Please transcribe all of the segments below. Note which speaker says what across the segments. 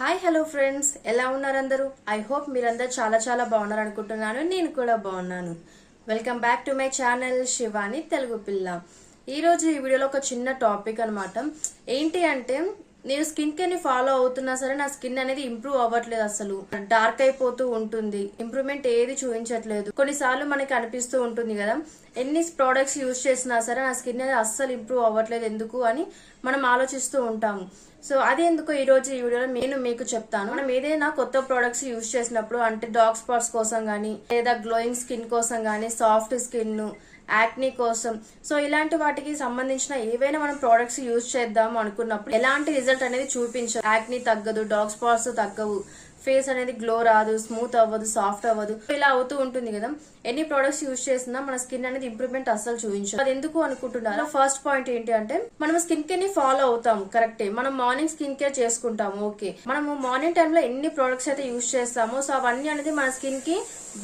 Speaker 1: Hi hello friends. ఎలా ఉన్నారు అందరూ ఐ హోప్ మీరందరూ చాలా చాలా బాగున్నారు అనుకుంటున్నాను నేను కూడా బాగున్నాను. Welcome back to my channel Shivani Telugu పిల్ల. ఈరోజు ఈ వీడియోలో ఒక చిన్న టాపిక్ అన్నమాట. ఏంటి అంటే నేను స్కిన్ కేర్ని ఫాలో అవుతున్నా సరే నా స్కిన్ అనేది ఇంప్రూవ్ అవ్వట్లేదు అసలు. డార్క్ అయిపోతూ ఉంటుంది. ఇంప్రూవ్మెంట్ ఏది చూపించట్లేదు. కొన్నిసార్లు మనకి అనిపిస్తూ ఉంటుంది కదా ఎన్ని ప్రోడక్ట్స్ యూజ్ చేసినా సరే నా స్కిన్ అనేది అస్సలు ఇంప్రూవ్ అవ్వట్లేదు. ఎందుకు అని మనం ఆలోచిస్తూ ఉంటాము. సో అది ఎందుకు ఈ రోజు ఈ వీడియోలో నేను మీకు చెప్తాను. మనం ఏదైనా కొత్త ప్రోడక్ట్స్ యూజ్ చేసినప్పుడు అంటే డార్క్ స్పాట్స్ కోసం కానీ లేదా గ్లోయింగ్ స్కిన్ కోసం కానీ సాఫ్ట్ స్కిన్ యాక్నీ కోసం సో ఇలాంటి వాటికి సంబంధించిన ఏవైనా మనం ప్రోడక్ట్స్ యూజ్ చేద్దాం అనుకున్నప్పుడు ఎలాంటి రిజల్ట్ అనేది చూపించదు. యాక్నీ తగ్గదు డార్క్ స్పాట్స్ తగ్గవు. ఫేస్ అనేది గ్లో రాదు స్మూత్ అవ్వదు సాఫ్ట్ అవ్వదు. ఇలా అవుతూ ఉంటుంది కదా. ఎన్ని ప్రొడక్ట్స్ యూజ్ చేసినా మన స్కిన్ అనేది ఇంప్రూవ్మెంట్ అస్సలు చూపించాలి అది ఎందుకు అనుకుంటున్నారు? ఫస్ట్ పాయింట్ ఏంటి అంటే మనం స్కిన్ కేర్ని ఫాలో అవుతాం కరెక్టే మనం మార్నింగ్ స్కిన్ కేర్ చేసుకుంటాం ఓకే మనము మార్నింగ్ టైంలో ఎన్ని ప్రొడక్ట్స్ అయితే యూజ్ చేస్తామో సో అవన్నీ అనేది మన స్కిన్కి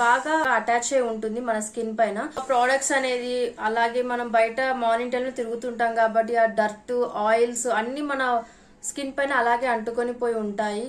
Speaker 1: బాగా అటాచ్ అయి ఉంటుంది మన స్కిన్ పైన. ప్రొడక్ట్స్ అనేది అలాగే మనం బయట మార్నింగ్ టైంలో తిరుగుతుంటాం కాబట్టి ఆ డర్ట్ ఆయిల్స్ అన్ని మన స్కిన్ పైన అలాగే అంటుకొని పోయి ఉంటాయి.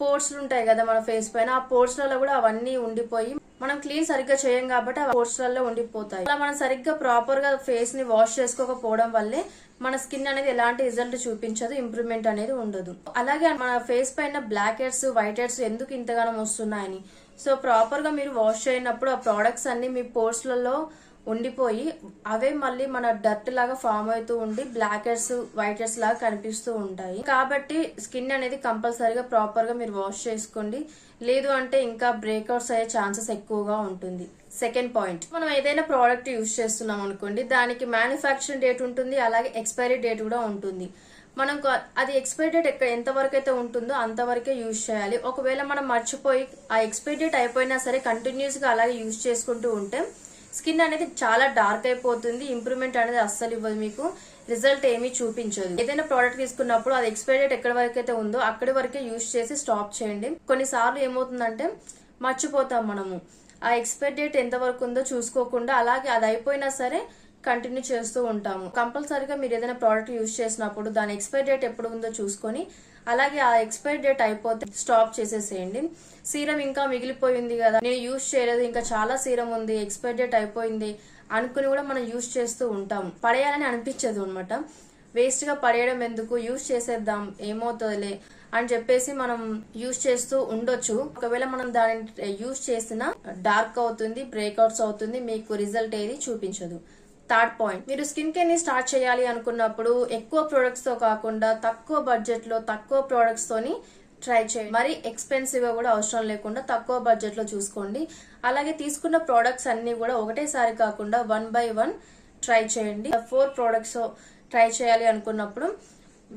Speaker 1: పోర్స్లు ఉంటాయి కదా మన ఫేస్ పైన ఆ పోర్స్లలో కూడా అవన్నీ ఉండిపోయి మనం క్లీన్ సరిగ్గా చేయం కాబట్టి ఆ పోర్స్లలో ఉండిపోతాయి. అలా మనం సరిగ్గా ప్రాపర్గా ఫేస్ని వాష్ చేసుకోకపోవడం వల్లే మన స్కిన్ అనేది ఎలాంటి రిజల్ట్ చూపించదు ఇంప్రూవ్మెంట్ అనేది ఉండదు. అలాగే మన ఫేస్ పైన బ్లాక్ హెడ్స్ వైట్ హెడ్స్ ఎందుకు ఇంతగానం వస్తున్నాయని. సో ప్రాపర్గా మీరు వాష్ చేయనప్పుడు ఆ ప్రోడక్ట్స్ అన్ని మీ పోర్స్లలో ఉండిపోయి అవే మళ్ళీ మన డర్ట్ లాగా ఫామ్ అవుతూ ఉండి బ్లాక్ హెడ్స్ వైట్ హెడ్స్ లాగా కనిపిస్తూ ఉంటాయి. కాబట్టి స్కిన్ అనేది కంపల్సరీగా ప్రాపర్గా మీరు వాష్ చేసుకోండి. లేదు అంటే ఇంకా బ్రేక్అవుట్స్ అయ్యే ఛాన్సెస్ ఎక్కువగా ఉంటుంది. సెకండ్ పాయింట్ మనం ఏదైనా ప్రోడక్ట్ యూజ్ చేస్తున్నాం అనుకోండి దానికి మ్యానుఫ్యాక్చరింగ్ డేట్ ఉంటుంది అలాగే ఎక్స్పైరీ డేట్ కూడా ఉంటుంది. మనం అది ఎక్స్పైరీ డేట్ ఎక్కడ ఎంతవరకు అయితే ఉంటుందో అంతవరకే యూజ్ చేయాలి. ఒకవేళ మనం మర్చిపోయి ఆ ఎక్స్పైరీ డేట్ అయిపోయినా సరే కంటిన్యూస్గా అలాగే యూజ్ చేసుకుంటూ ఉంటే స్కిన్ అనేది చాలా డార్క్ అయిపోతుంది ఇంప్రూవ్మెంట్ అనేది అస్సలు ఇవ్వదు మీకు. రిజల్ట్ ఏమీ చూపించదు. ఏదైనా ప్రోడక్ట్ తీసుకున్నప్పుడు అది ఎక్స్పైరీ డేట్ ఎక్కడి వరకు అయితే ఉందో అక్కడి వరకే యూజ్ చేసి స్టాప్ చేయండి. కొన్నిసార్లు ఏమవుతుందంటే మర్చిపోతాం మనము. ఆ ఎక్స్పైరీ డేట్ ఎంత వరకు ఉందో చూసుకోకుండా అలాగే అది అయిపోయినా సరే కంటిన్యూ చేస్తూ ఉంటాము. కంపల్సరీగా మీరు ఏదైనా ప్రోడక్ట్ యూజ్ చేసినప్పుడు దాని ఎక్స్పైరీ డేట్ ఎప్పుడు ఉందో చూసుకొని అలాగే ఆ ఎక్స్పైరీ డేట్ అయిపోతే స్టాప్ చేసేసేయండి. సీరం ఇంకా మిగిలిపోయింది కదా నేను యూజ్ చేయలేదు ఇంకా చాలా సీరం ఉంది ఎక్స్పైరీ డేట్ అయిపోయింది అనుకుని కూడా మనం యూజ్ చేస్తూ ఉంటాం. పడేయాలని అనిపించదు అనమాట వేస్ట్గా పడేయడం ఎందుకు? యూజ్ చేసేద్దాం ఏమవుతుందిలే అని చెప్పేసి మనం యూజ్ చేస్తూ ఉండొచ్చు. ఒకవేళ మనం దానిని యూజ్ చేసిన డార్క్ అవుతుంది బ్రేక్అవుట్స్ అవుతుంది మీకు రిజల్ట్ ఏది చూపించదు. థర్డ్ పాయింట్ మీరు స్కిన్ కేర్ని స్టార్ట్ చేయాలి అనుకున్నప్పుడు ఎక్కువ ప్రొడక్ట్స్తో కాకుండా తక్కువ బడ్జెట్లో తక్కువ ప్రొడక్ట్స్ తోని ట్రై చేయండి. మరి ఎక్స్పెన్సివ్గా కూడా అవసరం లేకుండా తక్కువ బడ్జెట్లో చూసుకోండి. అలాగే తీసుకున్న ప్రోడక్ట్స్ అన్ని కూడా ఒకటేసారి కాకుండా వన్ బై వన్ ట్రై చేయండి. ఫోర్ ప్రోడక్ట్స్ ట్రై చేయాలి అనుకున్నప్పుడు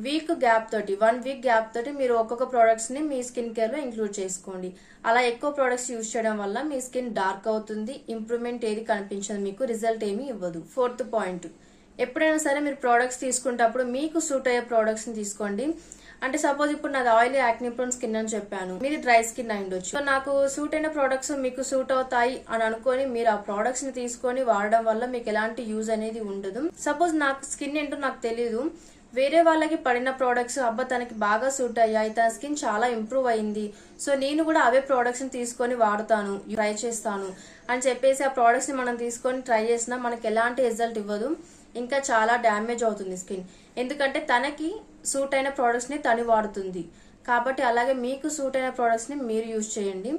Speaker 1: వీక్ గ్యాప్ తోటి వన్ వీక్ గ్యాప్ తోటి మీరు ఒక్కొక్క ప్రోడక్ట్స్ని మీ స్కిన్ కేర్లో ఇంక్లూడ్ చేసుకోండి. అలా ఎక్కువ ప్రోడక్ట్స్ యూజ్ చేయడం వల్ల మీ స్కిన్ డార్క్ అవుతుంది ఇంప్రూవ్మెంట్ ఏది కనిపించదు మీకు రిజల్ట్ ఏమీ ఇవ్వదు. ఫోర్త్ పాయింట్ ఎప్పుడైనా సరే మీరు ప్రోడక్ట్స్ తీసుకునేటప్పుడు మీకు సూట్ అయ్యే ప్రోడక్ట్స్ని తీసుకోండి. అంటే సపోజ్ ఇప్పుడు నాది ఆయిల్ యాక్ని ప్రోన్ స్కిన్ అని చెప్పాను. మీది డ్రై స్కిన్ అయి ఉండొచ్చు. సో నాకు సూట్ అయిన ప్రోడక్ట్స్ మీకు సూట్ అవుతాయి అని అనుకొని మీరు ఆ ప్రోడక్ట్స్ని తీసుకొని వాడడం వల్ల మీకు ఎలాంటి యూజ్ అనేది ఉండదు. సపోజ్ నాకు స్కిన్ ఏంటో నాకు తెలియదు వేరే వాళ్ళకి పడిన ప్రోడక్ట్స్ అబ్బా తనకి బాగా సూట్ అయ్యాయి తన స్కిన్ చాలా ఇంప్రూవ్ అయింది. సో నేను కూడా అవే ప్రోడక్ట్స్ని తీసుకొని వాడుతాను ట్రై చేస్తాను. అని చెప్పేసి ఆ ప్రోడక్ట్స్ని మనం తీసుకొని ట్రై చేసినా మనకి ఎలాంటి రిజల్ట్ ఇవ్వదు. ఇంకా చాలా డ్యామేజ్ అవుతుంది స్కిన్ ఎందుకంటే తనకి సూట్ అయిన ప్రోడక్ట్స్ని తను వాడుతుంది. కాబట్టి అలాగే మీకు సూట్ అయిన ప్రోడక్ట్స్ని మీరు యూజ్ చేయండి.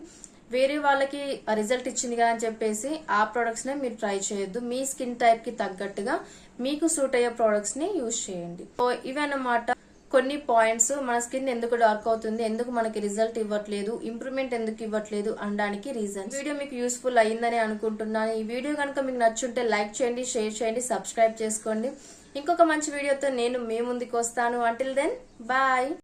Speaker 1: వేరే వాళ్ళకి రిజల్ట్ ఇచ్చింది కదా అని చెప్పేసి ఆ ప్రొడక్ట్స్ నే మీరు ట్రై చేయొద్దు. మీ స్కిన్ టైప్కి తగ్గట్టుగా మీకు సూట్ అయ్యే ప్రొడక్ట్స్ని యూజ్ చేయండి. సో ఇవన్నమాట. కొన్ని పాయింట్స్ మన స్కిన్ ఎందుకు డార్క్ అవుతుంది ఎందుకు మనకి రిజల్ట్ ఇవ్వట్లేదు ఇంప్రూవ్మెంట్ ఎందుకు ఇవ్వట్లేదు అనడానికి రీజన్ వీడియో మీకు యూస్ఫుల్ అయ్యిందని అనుకుంటున్నాను. ఈ వీడియో కనుక మీకు నచ్చుంటే లైక్ చేయండి షేర్ చేయండి సబ్స్క్రైబ్ చేసుకోండి. ఇంకొక మంచి వీడియోతో నేను మీ ముందుకు వస్తాను. Until then bye